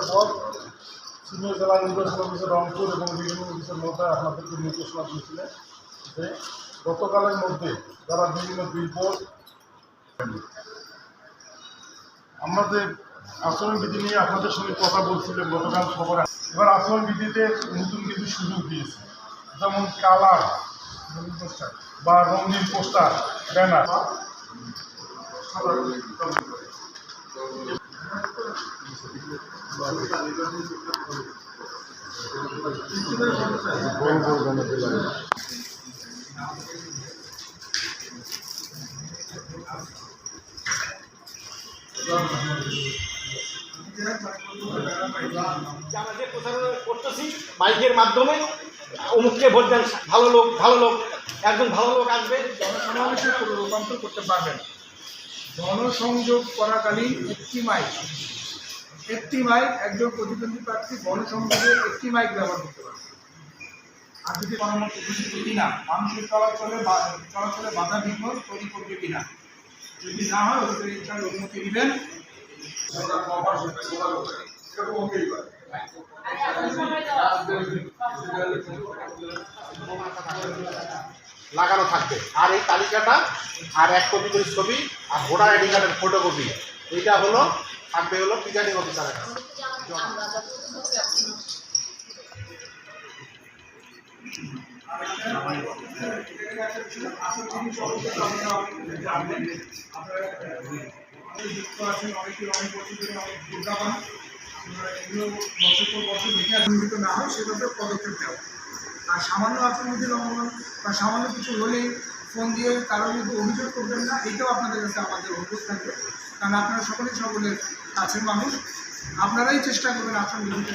রংপুর এবং জেলা নির্বাচন অফিসার রংপুর এবং বিভিন্ন আপনাদেরকে নির্দেশনা দিয়েছিলেন যে গতকালের মধ্যে যারা বিভিন্ন বিলবোর্ড আমাদের আচরণবিধি নিয়ে আপনাদের সঙ্গে কথা বলছিলেন গতকাল খবর এবার আচরণবিধিতে নতুন কিছু সুযোগ দিয়েছে। যেমন কালার, বা রঙিন পোস্টার, ব্যানার করতেছি মাইকের মাধ্যমে অমুককে ভোট দেন ভালো লোক ভালো লোক একজন ভালো লোক আসবে। জনসমাবেশে রূপান্তর করতে পারবেন গণসংযোগ করাকালীন একটি মাইক একটি মাইক একজন প্রতিদ্বন্দ্বী প্রার্থী গণসংযোগে একটি মাইক ব্যবহার করতে পারবে। আর যদি উপস্থিত কিনা মানুষের চলাচলে চলাচলে বাধা বিঘ্ন তৈরি করবে কিনা? যদি না হয় ওদের ইচ্ছার অনুমতি দিবেন লাগানো থাকবে। আর এই তালিকাটা, আর এক কপি করে ছবি, আর ভোটার আইডি কার্ডের ফটোকপি এটা হলো, থাকবে হলো প্রিজাইডিং অফিসারের কাছে। না হয়, সেভাবে পদক্ষেপ দেওয়া আর সামান্য আচরণবিধি লঙ্ঘন বা সামান্য কিছু হলেই ফোন দিয়ে কারোর মধ্যে অভিযোগ করবেন না এটাও আপনাদের কাছে আমাদের অনুরোধ থাকবে। কারণ আপনারা সকলেই সকলের কাছের মানুষ। আপনারাই চেষ্টা করবেন আচরণবিধিটা